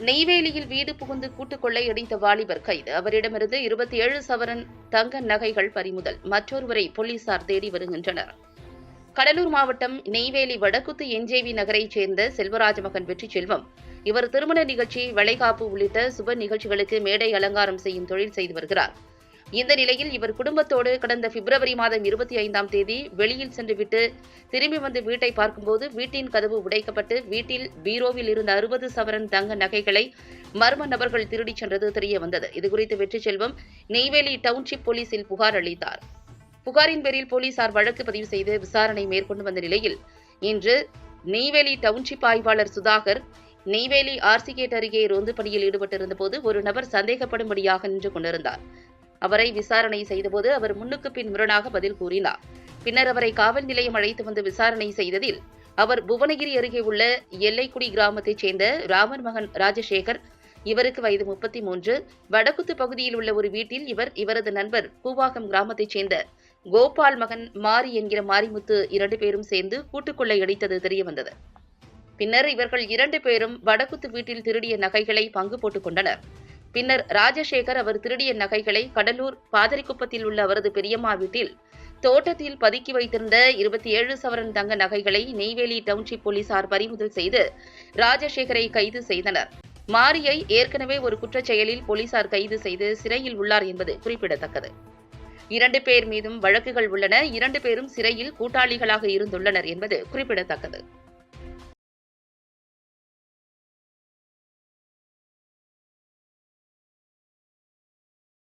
நெய்வேலியில் வீடு புகுந்து கூட்டுக் கொள்ளையடித்த வாலிபர் கைது. அவரிடமிருந்து இருபத்தி ஏழு சவரன் தங்க நகைகள் பறிமுதல். மற்றொருவரை போலீசார் தேடி வருகின்றனர். கடலூர் மாவட்டம் நெய்வேலி வடக்குத்து என்ஜேவி நகரைச் சேர்ந்த செல்வராஜ மகன் வெற்றி செல்வம். இவர் திருமண நிகழ்ச்சி வளைகாப்பு உள்ளிட்ட சுப நிகழ்ச்சிகளுக்கு மேடை அலங்காரம் செய்யும் தொழில் செய்து வருகிறார். இந்த நிலையில் இவர் குடும்பத்தோடு கடந்த பிப்ரவரி மாதம் இருபத்தி ஐந்தாம் தேதி வெளியில் சென்றுவிட்டு திரும்பி வந்து வீட்டை பார்க்கும்போது வீட்டின் கதவு உடைக்கப்பட்டு வீட்டில் பீரோவில் இருந்த அறுபது சவரன் தங்க நகைகளை மர்ம நபர்கள் திருடிச் சென்றது தெரிய வந்தது இதுகுறித்து வெற்றி செல்வம் நெய்வேலி டவுன்ஷிப் போலீசில் புகார் அளித்தார். புகாரின் பேரில் போலீசார் வழக்கு பதிவு செய்து விசாரணை மேற்கொண்டு வந்த நிலையில் இன்று நெய்வேலி டவுன்ஷிப் ஆய்வாளர் சுதாகர் நெய்வேலி ஆர்சிகேட் அருகே ரோந்து பணியில் ஈடுபட்டிருந்த போது ஒரு நபர் சந்தேகப்படும்படியாக நின்று கொண்டிருந்தார். அவரை விசாரணை செய்தபோது அவர் முன்னுக்கு பின் முரணாக பதில் கூறினார். பின்னர் அவரை காவல் நிலையம் அழைத்து வந்து விசாரணை செய்ததில் அவர் புவனகிரி அருகே உள்ள எல்லைக்குடி கிராமத்தைச் சேர்ந்த ராமன் மகன் ராஜசேகர் இவருக்கு வயது முப்பத்தி மூன்று வடக்குத்து பகுதியில் உள்ள ஒரு வீட்டில் இவர் இவரது நண்பர் கூவாகம் கிராமத்தைச் சேர்ந்த கோபால் மகன் மாரி என்கிற மாரிமுத்து இரண்டு பேரும் சேர்ந்து கூட்டுக்கொள்ளை அடித்தது தெரியவந்தது. பின்னர் இவர்கள் இரண்டு பேரும் வடக்குத்து வீட்டில் திருடிய நகைகளை பங்கு போட்டுக் கொண்டனர். பின்னர் ராஜசேகர் அவர் திருடிய நகைகளை கடலூர் பாதரிக்குப்பத்தில் உள்ள அவரது பெரியம்மா வீட்டில் தோட்டத்தில் பதுக்கி வைத்திருந்த இருபத்தி ஏழு சவரன் தங்க நகைகளை நெய்வேலி டவுன்ஷிப் போலீசார் பறிமுதல் செய்து ராஜசேகரை கைது செய்தனர். மாரியை ஏற்கனவே ஒரு குற்றச் செயலில் போலீசார் கைது செய்து சிறையில் உள்ளார் என்பது குறிப்பிடத்தக்கது. இரண்டு பேர் மீதும் வழக்குகள் உள்ளன. இரண்டு பேரும் சிறையில் கூட்டாளிகளாக இருந்துள்ளனர் என்பது குறிப்பிடத்தக்கது.